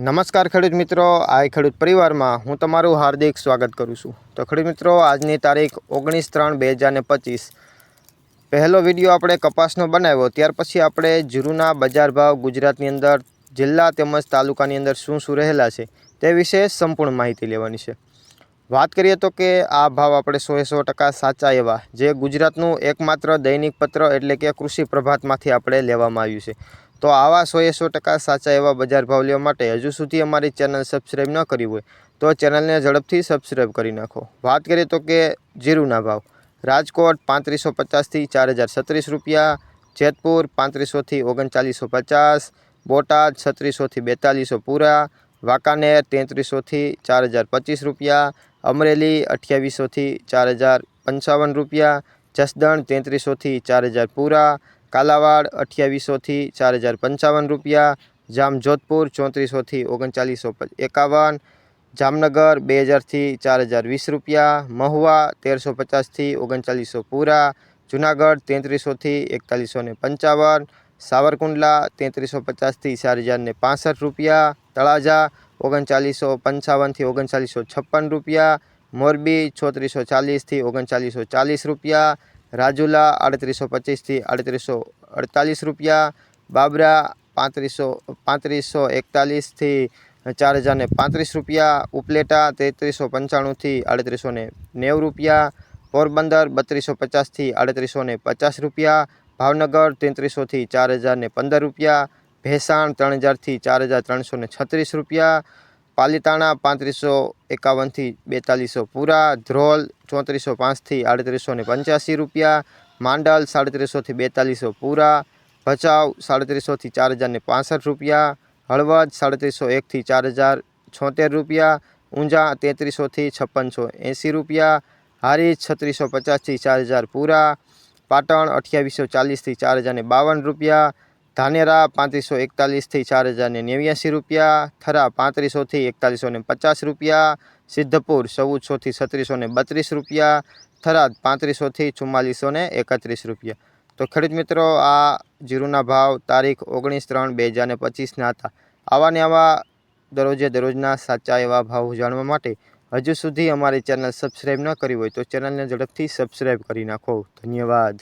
નમસ્કાર ખેડૂત મિત્રો આ ખેડૂત પરિવારમાં હું તમારું હાર્દિક સ્વાગત કરું છું. તો ખેડૂત મિત્રો, આજની તારીખ ઓગણીસ ત્રણ બે હજાર ને પચીસ. પહેલો વીડિયો આપણે કપાસનો બનાવ્યો, ત્યાર પછી આપણે જીરુના બજાર ભાવ ગુજરાતની અંદર, જિલ્લા તેમજ તાલુકાની અંદર શું શું રહેલા છે, તે વિશે સંપૂર્ણ માહિતી લેવાની છે. વાત કરીએ તો કે આ ભાવ આપણે સો સો ટકા સાચા એવા, જે ગુજરાતનું એકમાત્ર દૈનિક પત્ર એટલે કે કૃષિ પ્રભાતમાંથી આપણે લેવામાં આવ્યું છે. તો આવા સો સો ટકા સાચા એવા બજાર ભાવ લેવા માટે હજુ સુધી અમારી ચેનલ સબસ્ક્રાઈબ ન કરી હોય તો ચેનલને ઝડપથી સબસ્ક્રાઈબ કરી નાખો. વાત કરીએ તો કે જીરુના ભાવ. રાજકોટ પાંત્રીસો પચાસથી ચાર હજાર છત્રીસ રૂપિયા, જેતપુર પાંત્રીસોથી ઓગણચાલીસો પચાસ, બોટાદ છત્રીસોથી બેતાલીસો પૂરા, વાંકાનેર તેત્રીસોથી ચાર હજાર પચીસ રૂપિયા, અમરેલી અઠ્યાવીસોથી ચાર હજાર પંચાવન રૂપિયા, જસદણ તેત્રીસોથી ચાર હજાર પૂરા કાલાવાડ અઠ્યાવીસોથી ચાર હજાર પંચાવન રૂપિયા, જામજોધપુર ચોત્રીસોથી ઓગણચાલીસો એકાવન, જામનગર બે હજારથી ચાર હજાર વીસ રૂપિયા, મહુવા તેરસો પચાસથી ઓગણચાલીસો પૂરા, જુનાગઢ તેત્રીસોથી એકતાલીસો ને પંચાવન, સાવરકુંડલા તેત્રીસો પચાસથી ચાર હજાર ને પાસઠ રૂપિયા, તળાજા ઓગણચાલીસો પંચાવનથી ઓગણચાલીસો છપ્પન રૂપિયા, મોરબી છોત્રીસો ચાલીસથી ઓગણચાલીસો ચાલીસ રૂપિયા રાજુલા આડત્રીસો પચીસથી આડત્રીસો અડતાલીસ રૂપિયા, બાબરા પાંત્રીસો પાંત્રીસો એકતાલીસથી ચાર હજારને પાંત્રીસ રૂપિયા, ઉપલેટા તેત્રીસો પંચાણુંથી આડત્રીસો ને નેવું રૂપિયા, પોરબંદર બત્રીસો પચાસથી આડત્રીસો ને પચાસ રૂપિયા, ભાવનગર તેત્રીસોથી ચાર હજારને પંદર રૂપિયા, ભેસાણ ત્રણ હજારથી ચાર હજાર ત્રણસો ને છત્રીસ રૂપિયા પાલીતાણા પાંત્રીસો એકાવનથી બેતાલીસો પૂરા, ધ્રોલ ચોત્રીસો પાંચથી આડત્રીસો ને પંચ્યાસી રૂપિયા, માંડલ સાડત્રીસોથી બેતાલીસો પૂરા, ભચાઉ સાડત્રીસોથી ચાર હજારને પાસઠ રૂપિયા, હળવદ સાડત્રીસો એકથી ચાર હજાર છોતેર રૂપિયા, ઊંઝા તેત્રીસોથી છપ્પનસો એંસી રૂપિયા હારીજ છત્રીસો પચાસથી ચાર હજાર પૂરા, પાટણ અઠ્યાવીસો ચાલીસથી ચાર હજારને બાવન રૂપિયા ધાનેરા પાંત્રીસો એકતાલીસથી ચાર હજારને નેવ્યાસી રૂપિયા, થરા પાંત્રીસોથી એકતાલીસો ને પચાસ રૂપિયા, સિદ્ધપુર ચૌદસોથી છત્રીસો ને બત્રીસ રૂપિયા થરાદ પાંત્રીસોથી ચુમ્માલીસો ને એકત્રીસ રૂપિયા. તો ખેડૂત મિત્રો, આ જીરુના ભાવ તારીખ ઓગણીસ ત્રણ બે હજાર ને પચીસના હતા. આવા ને આવા દરરોજે દરરોજના સાચા એવા ભાવ જાણવા માટે હજુ સુધી અમારી ચેનલ સબસ્ક્રાઈબ ન કરી હોય તો ચેનલને ઝડપથી સબસ્ક્રાઈબ કરી નાખો. ધન્યવાદ.